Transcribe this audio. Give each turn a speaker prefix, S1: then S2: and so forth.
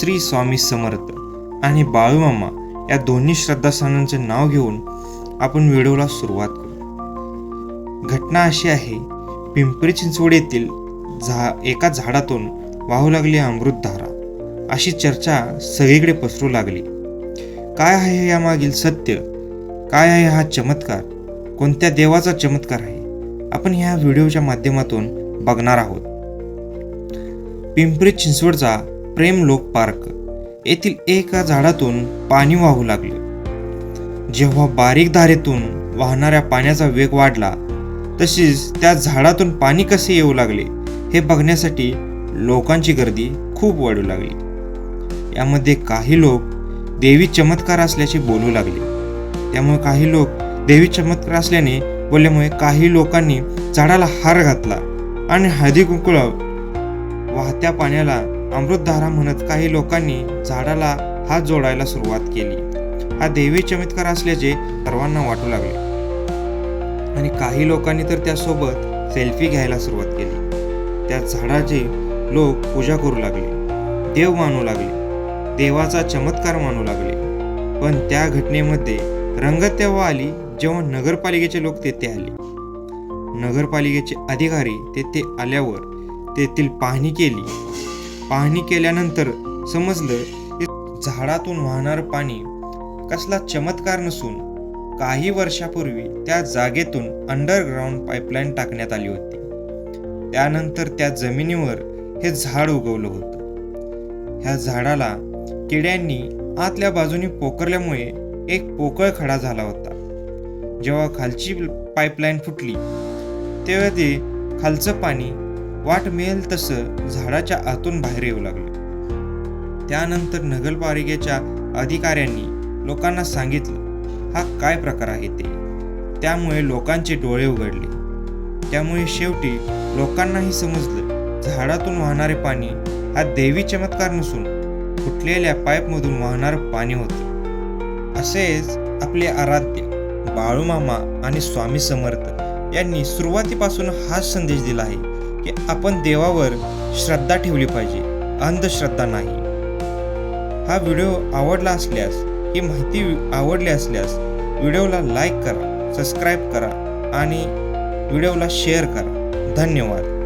S1: श्री स्वामी समर्थ आणि बाळूमामा या दोन्ही श्रद्धास्थानांचे नाव घेऊन आपण व्हिडिओला सुरुवात करू. घटना अशी आहे पिंपरी चिंचवड येथील झा एका झाडातून वाहू लागली अमृतधारा अशी चर्चा सगळीकडे पसरू लागली. काय आहे यामागील सत्य? काय आहे हा चमत्कार? कोणत्या देवाचा चमत्कार आहे? आपण ह्या व्हिडिओच्या माध्यमातून बघणार आहोत. पिंपरी चिंचवडचा प्रेमलोक पार्क. येथील एका झाडातून पाणी वाहू लागले. जेव्हा बारीक धारेतून वाहणाऱ्या पाण्याचा वेग वाढला तशीच त्या झाडातून पाणी कसे येऊ लागले हे बघण्यासाठी लोकांची गर्दी खूप वाढू लागली. यामध्ये काही लोक देवी चमत्कार असल्याचे बोलू लागले. त्यामुळे काही लोक देवी चमत्कार असल्याने बोलल्यामुळे काही लोकांनी झाडाला हार घातला आणि हळदी कुंकुळ वाहत्या पाण्याला अमृतधारा म्हणत काही लोकांनी झाडाला हात जोडायला सुरुवात केली. हा देवी चमत्कार असल्याचे सर्वांना वाटू लागले. आणि काही लोकांनी तर त्यासोबत सेल्फी घ्यायला सुरुवात केली. त्या झाडाचे लोक पूजा करू लागले. देव मानू लागले. देवाचा चमत्कार मानू लागले. पण त्या घटनेमध्ये रंगत तेव्हा आली जेव्हा नगरपालिकेचे लोक तेथे आले. नगरपालिकेचे अधिकारी तेथे आल्यावर तेथील पाहणी केली. पाहणी केल्यानंतर समजलं की झाडातून वाहणारं पाणी कसला चमत्कार नसून काही वर्षापूर्वी त्या जागेतून अंडरग्राऊंड पाईपलाईन टाकण्यात आली होती. त्यानंतर त्या जमिनीवर हे झाड उगवलं होतं. ह्या झाडाला किड्यांनी आतल्या बाजूने पोकरल्यामुळे एक पोकळ खडा झाला होता. जेव्हा खालची पाईपलाईन फुटली तेव्हा ते खालचं पाणी वाट मिळेल तसं झाडाच्या आतून बाहेर येऊ लागलं. त्यानंतर नगरपालिकेच्या अधिकाऱ्यांनी लोकांना सांगितलं हा काय प्रकार आहे ते? त्यामुळे लोकांचे डोळे उघडले. त्यामुळे शेवटी लोकांनाही समजलं झाडातून वाहणारे पाणी हा देवी चमत्कार नसून फुटलेल्या पाईपमधून वाहणारं पाणी होतं. असेच आपले आराध्य बाळूमामा आणि स्वामी समर्थ यांनी सुरुवातीपासून हाच संदेश दिला आहे. की आपण देवावर श्रद्धा ठेवली पाहिजे अंधश्रद्धा नाही. हा व्हिडिओ आवडला असल्यास ही माहिती आवडली असल्यास व्हिडिओला लाईक करा सबस्क्राईब करा आणि व्हिडिओला शेअर करा. धन्यवाद.